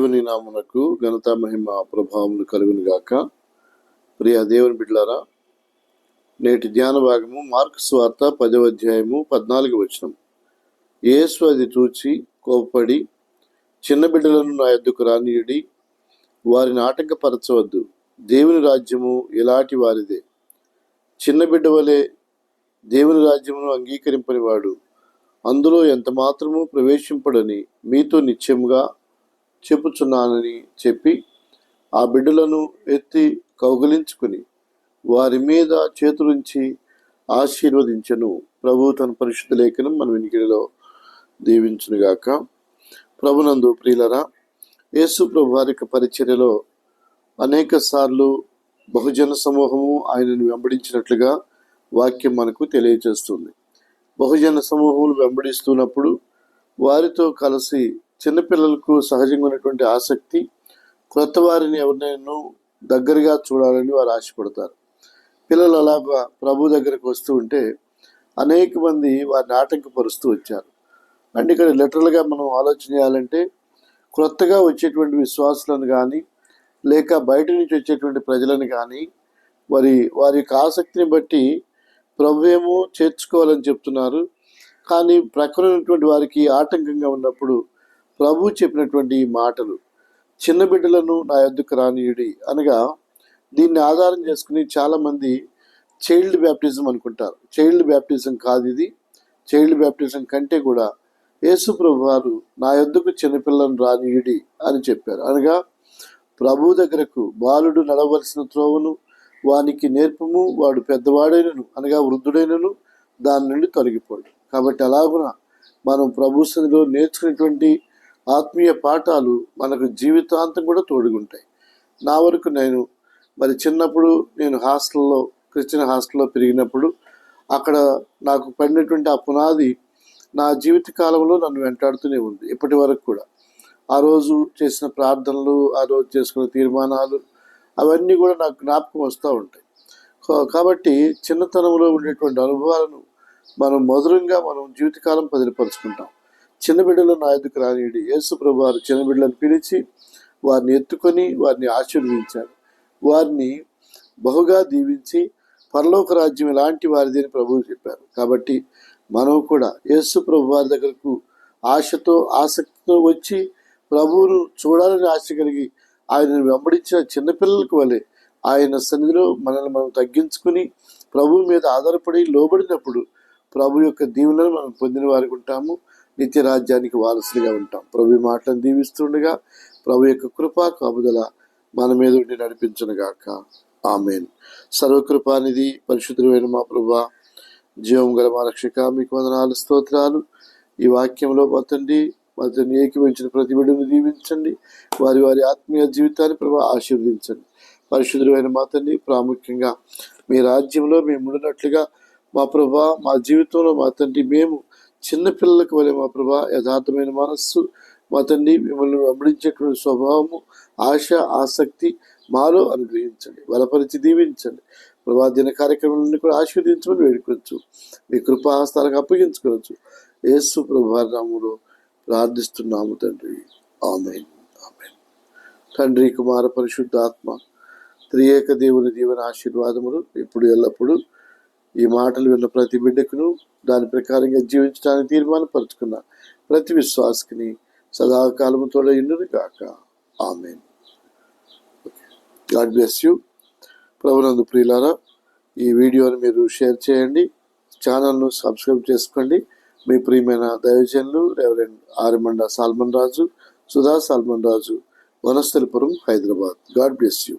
దేవుని నామునకు ఘనత మహిమ ప్రభావములు కలుగును గాక. ప్రియ దేవుని బిడ్లారా నేటి ధ్యాన భాగము మార్క్ స్వార్త పదవ అధ్యాయము పద్నాలుగు వచనం. యేసు అది చూచి కోపపడి చిన్న బిడ్డలను నా ఎద్దుకు రానియుడి వారిని ఆటంకపరచవద్దు. దేవుని రాజ్యము ఎలాంటి వారిదే. చిన్న బిడ్డ వలె దేవుని రాజ్యమును అంగీకరింపని వాడు అందులో ఎంత మాత్రము ప్రవేశింపడని మీతో నిత్యముగా చెప్పుచున్నానని చెప్పి ఆ బిడ్డలను ఎత్తి కౌగిలించుకుని వారి మీద చేతులుంచి ఆశీర్వదించను. ప్రభు తన పరిశుద్ధ లేఖనం మన వినికిడిలో దీవించునుగాక. ప్రభునందు ప్రియులరా యేసు ప్రభు వారి యొక్క పరిచర్యలో అనేక సార్లు బహుజన సమూహము ఆయనను వెంబడించినట్లుగా వాక్యం మనకు తెలియజేస్తుంది. బహుజన సమూహములు వెంబడిస్తున్నప్పుడు వారితో కలిసి చిన్నపిల్లలకు సహజంగా ఉన్నటువంటి ఆసక్తి క్రొత్త వారిని ఎవరినైనా దగ్గరగా చూడాలని వారు ఆశపడతారు. పిల్లలు అలా ప్రభు దగ్గరకు వస్తూ ఉంటే అనేక మంది వారిని ఆటంకపరుస్తూ వచ్చారు. అంటే ఇక్కడ లిటరల్గా మనం ఆలోచన చేయాలంటే క్రొత్తగా వచ్చేటువంటి విశ్వాసులను కానీ లేక బయట నుంచి వచ్చేటువంటి ప్రజలను కానీ వారి వారి యొక్క ఆసక్తిని బట్టి ప్రభు ఏమో చేర్చుకోవాలని చెప్తున్నారు. కానీ ప్రక్కన ఉన్నటువంటి వారికి ఆటంకంగా ఉన్నప్పుడు ప్రభు చెప్పినటువంటి ఈ మాటలు చిన్న బిడ్డలను నా యొద్దకు రానియుడి అనగా దీన్ని ఆధారం చేసుకుని చాలామంది చైల్డ్ బ్యాప్టిజం అనుకుంటారు. చైల్డ్ బ్యాప్టిజం కాదు ఇది. చైల్డ్ బ్యాప్టిజం కంటే కూడా యేసు ప్రభు వారు నా యొద్దకు చిన్నపిల్లను రానియుడి అని చెప్పారు. అనగా ప్రభు దగ్గరకు బాలుడు నడవలసిన త్రోవను వానికి నేర్పము వాడు పెద్దవాడైనను అనగా వృద్ధుడైనను దాని నుండి తొలగిపోడు. కాబట్టి అలాగున మనం ప్రభు సన్నిధిలో నేర్చుకున్నటువంటి ఆత్మీయ పాఠాలు మనకు జీవితాంతం కూడా తోడుగుంటాయి. నా వరకు నేను మరి చిన్నప్పుడు నేను హాస్టల్లో క్రిస్టియన్ హాస్టల్లో పెరిగినప్పుడు అక్కడ నాకు పడినటువంటి ఆ పునాది నా జీవిత కాలంలో నన్ను వెంటాడుతూనే ఉంది ఇప్పటి వరకు కూడా. ఆ రోజు చేసిన ప్రార్థనలు ఆ రోజు చేసుకున్న తీర్మానాలు అవన్నీ కూడా నాకు జ్ఞాపకం వస్తూ ఉంటాయి. కా- కాబట్టి చిన్నతనంలో ఉండేటువంటి అనుభవాలను మనం మధురంగా మనం జీవితకాలం పదిలిపరుచుకుంటాం. చిన్న బిడ్డలు నా ఎదుకు రానియుడి. యేసు ప్రభు వారు చిన్న బిడ్డలను పిలిచి వారిని ఎత్తుకొని వారిని ఆశీర్వదించారు. వారిని బహుగా దీవించి పరలోక రాజ్యం ఇలాంటి వారిది అని ప్రభువు చెప్పారు. కాబట్టి మనం కూడా యేసు ప్రభు వారి దగ్గరకు ఆశతో ఆసక్తితో వచ్చి ప్రభువును చూడాలని ఆశ కలిగి ఆయనను వెంబడించిన చిన్నపిల్లలకు వలె ఆయన సన్నిధిలో మనల్ని మనం తగ్గించుకుని ప్రభువు మీద ఆధారపడి లోబడినప్పుడు ప్రభు యొక్క దీవులను మనం పొందిన వారికి ఉంటాము. నిత్య రాజ్యానికి వారసులుగా ఉంటాం. ప్రభు మాటలను దీవిస్తుండగా ప్రభు యొక్క కృపా కాపుదల మన మీద ఉండి నడిపించునుగాక. ఆమెన్. సర్వకృపానిధి పరిశుద్ధమైన మా ప్రభా జీవం గల మా రక్షక మీకు వందనాలు స్తోత్రాలు. ఈ వాక్యంలో పతండి తండ్రి ఏకీవించిన ప్రతి బిడ్డను దీవించండి. వారి వారి ఆత్మీయ జీవితాన్ని ప్రభా ఆశీర్వదించండి. పరిశుద్ధమైన మాతండి ప్రాముఖ్యంగా మీ రాజ్యంలో మేము ఉండినట్లుగా మా ప్రభా మా జీవితంలో మా తండ్రి మేము చిన్నపిల్లలకు వలె మా ప్రభా యథార్థమైన మనస్సు మా తండ్రి మిమ్మల్ని వెంబడించేటువంటి స్వభావము ఆశ ఆసక్తి మాలో అనుగ్రహించండి. బలపరిచి దీవించండి. ప్రభా దిన కార్యక్రమాలన్నీ కూడా ఆశీర్వదించమని వేడుకోవచ్చు మీ కృపాహస్తాలకు అప్పగించుకోవచ్చు యేసు ప్రభారాముడు ప్రార్థిస్తున్నాము తండ్రి. ఆమెన్. ఆమెన్. తండ్రి కుమార పరిశుద్ధాత్మ త్రియేక దేవుని దీవెన ఆశీర్వాదములు ఇప్పుడు ఎల్లప్పుడూ ఈ మాటలు విన్న ప్రతి బిడ్డకును దాని ప్రకారంగా జీవించడానికి తీర్మానపరుచుకున్న ప్రతి విశ్వాసకిని సదాకాలము తోడయుండును కాక ఆమె గాడ్ బ్లెస్ యూ ప్రభునందు ప్రియులారా ఈ వీడియోని మీరు షేర్ చేయండి ఛానల్ను సబ్స్క్రైబ్ చేసుకోండి. మీ ప్రియమైన దైవజనులు reverend ఆర్మండ Solomon Raju Sudha Solomon Raju Vanasthalipuram Hyderabad. God bless you